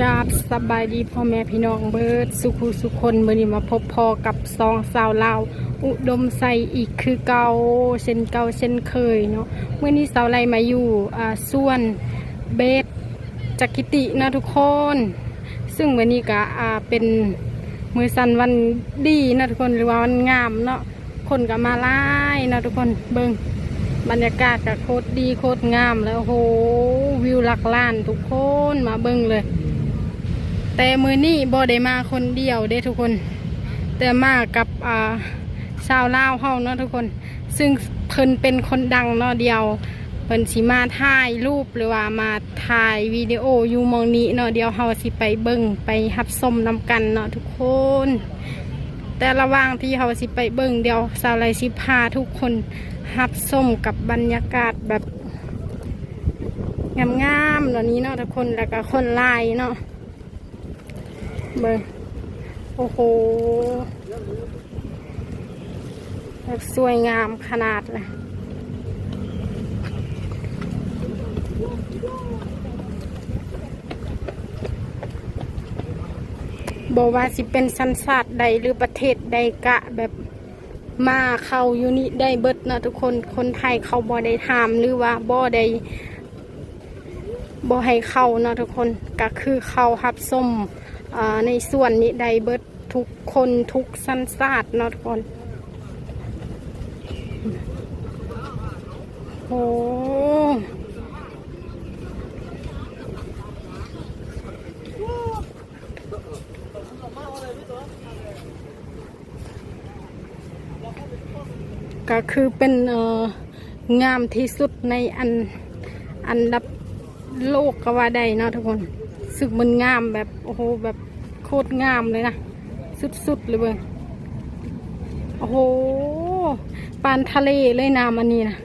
กราบสบายดีพ่อแม่พี่น้องเบิร์ดสุขุสุคนมื่อนี้มาพบพอกับซองสาวลาวอุดมใส่อีกคือเก่าเช่นเก่าเช่นเคยเนาะเมื่อนี้สาวไลมาอยู่อ่าส่วนเบสจักกิตินะทุกคน ซึ่งวันนี้ก็อ่าเป็นมือสันวันดีนะทุกคนหรือว่าวันงามเนาะคนก็มาไล่นะทุกคนเบิงบรรยากาศก็โคตรดีโคตรงามแล้วโอ้โหวิวหลักล้านทุกคนมาเบิงเลย แต่มือนี้บ่ได้มาคนเดียวเด้ทุกคน แต่มากับอ่าชาวลาวเฮาเนาะทุกคน ซึ่งเพิ่นเป็นคนดังเนาะเดียวเพิ่นสิมาถ่ายรูปหรือว่ามาถ่ายวิดีโออยู่มองนี้เนาะเดียวเฮาสิไปเบิ่งไปรับชมนํกันเนาะทุกคน แต่ระหว่างที่เฮาสิไปเบิ่งเดียวสาวไลสิพาทุกคนรับชมกับบรรยากาศแบบงามๆเหล่านี้เนาะทุกคนแล้วก็คนหลายเนาะ เบิ่งโอ้โหแบบสวยงามขนาดเลยบอกว่าสิเป็นสันสาตใดหรือประเทศใดกะแบบมาเข้าอยู่นี่ได้เบิดนะทุกคนคนไทยเขาบ่ได้ทำหรือว่าบ่ได้บ่ให้เข้านะทุกคนก็คือเข้ารับส้ม ในส่วนนี้ไดเบิดทุกคนทุกสันสาดเนาะทุกคน โอ้ก็คือเป็นเอองามที่สุดในอันอันดับโลกก็ว่าได้เนาะทุกคน สึกมันงามแบบโอ้โหแบบโคตรงามเลยนะ สุดๆเลยเบิ่งโอ้โหปานทะเลเลยน้ำอันนี้นะ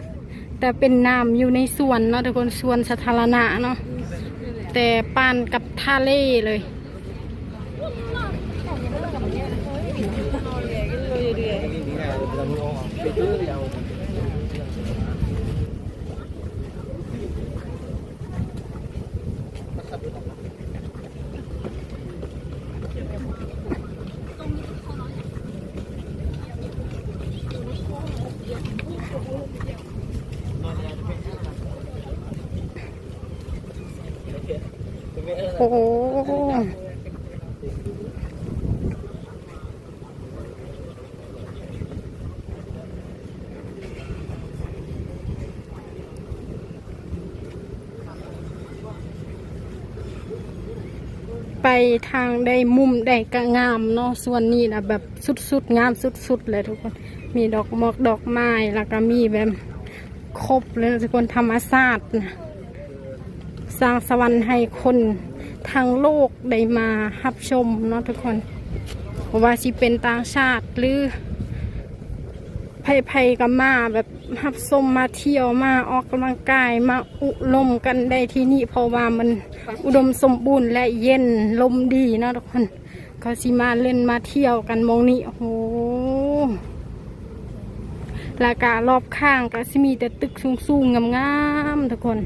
แต่เป็นน้ำอยู่ในสวนเนาะทุกคนสวนสาธารณะเนาะแต่ปานกับทะเลเลย โอ้ไปทางได้มุมได้กะงามเนาะส่วนนี้นะแบบสุดๆงามสุดๆเลยทุกคน มีดอกมอกดอกไม้แล้วก็มีแบบครบเลยทุกคนธรรมชาตินะสร้างสวรรค์ให้คน ทั้งโลกได้มารับชมเนาะทุกคนว่าสิเป็นต่างชาติหรือไผๆก็มาแบบรับชมมาเที่ยวมาออกกำลังกายมาอุลมกันได้ที่นี่เพราะว่ามันอุดมสมบูรณ์และเย็นลมดีเนาะทุกคนก็สิมาเล่นมาเที่ยวกันมองนี้โอ้โหล้วก็รอบข้างก็สิมีแต่ตึกสูงๆงามๆทุกคน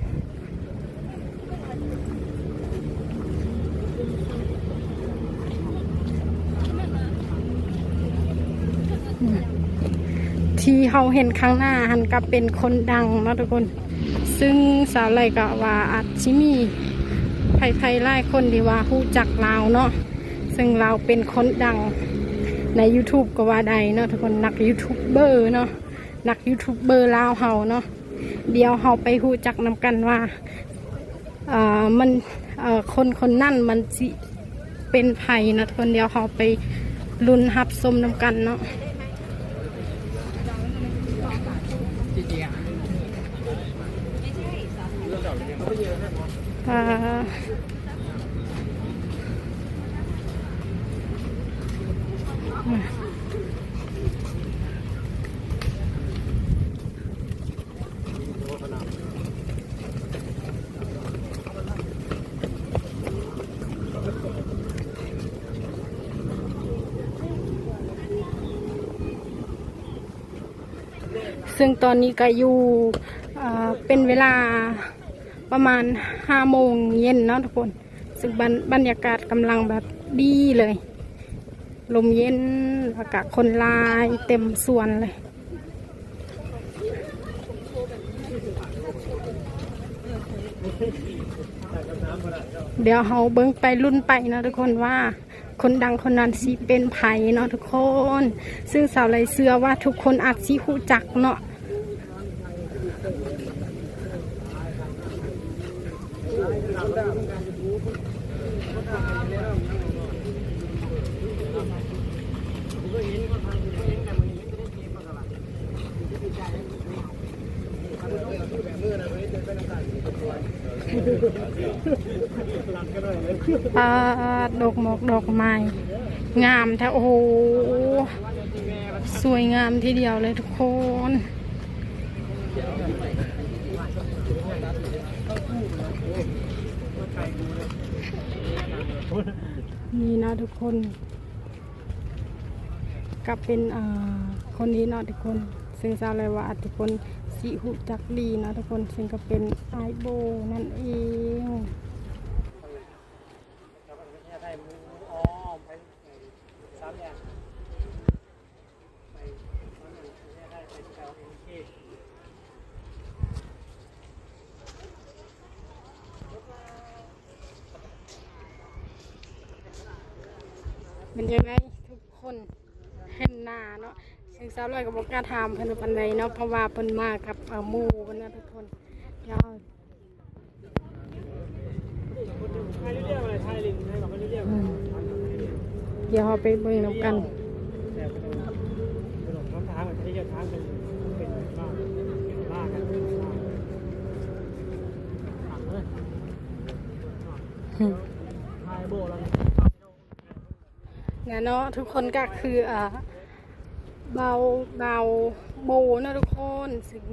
ที่เขาเห็นข้างหน้าหันกับเป็นคนดังนะทุกคน ซึ่งสาวไรก็ว่าอาจชิมีไผ่ไผ่ไล่คนที่ว่าผู้จักลาวเนาะซึ่งเราเป็นคนดังใน YouTube ก็ว่าใดเนาะทุกคนนักยูทูบเบอร์เนาะนักยูทูบเบอร์ลาวเฮาเนาะเดี๋ยวเฮาไปหูจักนำกันว่าเอ่อมันเอ่อคนคนนั่นมันสิเป็นไผ่นะทุกคนเดี๋ยวเฮาไปลุ้นฮับสมนำกันเนาะ อ่าซึ่งตอนนี้ก็อยู่เป็นเวลา ประมาณห้าโมงเย็นเนาะทุกคนซึ่งบรรบรรยากาศกำลังแบบดีเลย ลมเย็นอากาศคนลายเต็มส่วนเลย เดี๋ยวเราเบิ้งไปรุ่นไปเนาะทุกคนว่า คนดังคนนั้นสิเป็นไผ่เนาะทุกคน ซึ่งสาวไรเสือว่าทุกคนอาจสิหูจักเนาะ ปาดดอกหมอกดอกไม้งามแท้โอ้โหสวยงามทีเดียวเลยทุกคน นี่นะทุกคนก็เป็นคนนี้เนาะทุกคนซึ่งทราบเลยว่าทุกคนสิหุจักดีนะทุกคนซึ่งก็เป็นไอโบนั่นเอง เป็นยังไงทุกคนเห็นหน้าเนาะซึ่งสาวลอยกับบอกกล้าถามเพิ่นปันใดเนาะเพราะว่าเพิ่นมากับอ่อหมู่เพิ่นนะทุกคนเดี๋ยวเอาอืมเดี๋ยวเราไปเบิ่งน้ำกันเนี่ยเนาะทุกคนก็คืออ่าเบาเบาโบนะทุกคนซึ่ง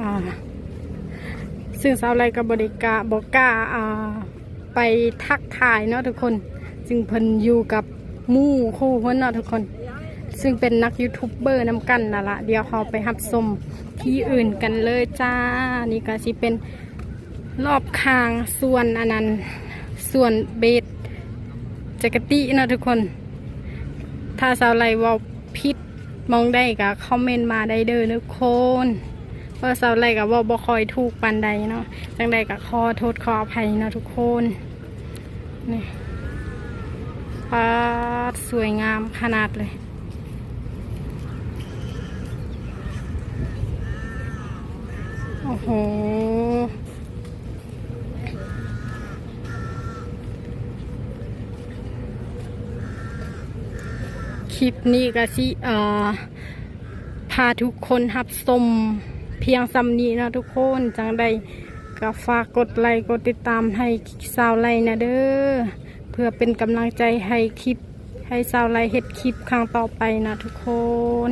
อ่าซึ่งสาวไรกับบริกาบอกกาอ่าไปทักทายเนาะทุกคนซึ่งเพิ่นอยู่กับมู่คู่เพิ่นเนาะทุกคน ซึ่งเป็นนักยูทูบเบอร์นำกันนั่นละเดี๋ยวเราไปหับชมที่อื่นกันเลยจ้า นี่ก็สิเป็น รอบคางส่วนอันนั้น ส่วนเบสจักรตินะทุกคน ถ้าสาวไรว่าพิษมองได้ก็คอมเมนต์มาได้เด้อทุกคนเพราะสาวไรก็เว่าบ่คอยถูกปันใดเนาะจังใดก็ขอโทษขออภัยเนาะทุกคนนี่ปาดสวยงามขนาดเลยโอ้โห คลิปนี้ก็สิเอ่อพาทุกคนหับชมเพียงสำนีนะทุกคนจังใดก็ฝากกดไลค์กดติดตามให้สาวไลนะเด้อเพื่อเป็นกำลังใจให้คลิปให้สาวไลเฮ็ดคลิปครั้งต่อไปนะทุกคน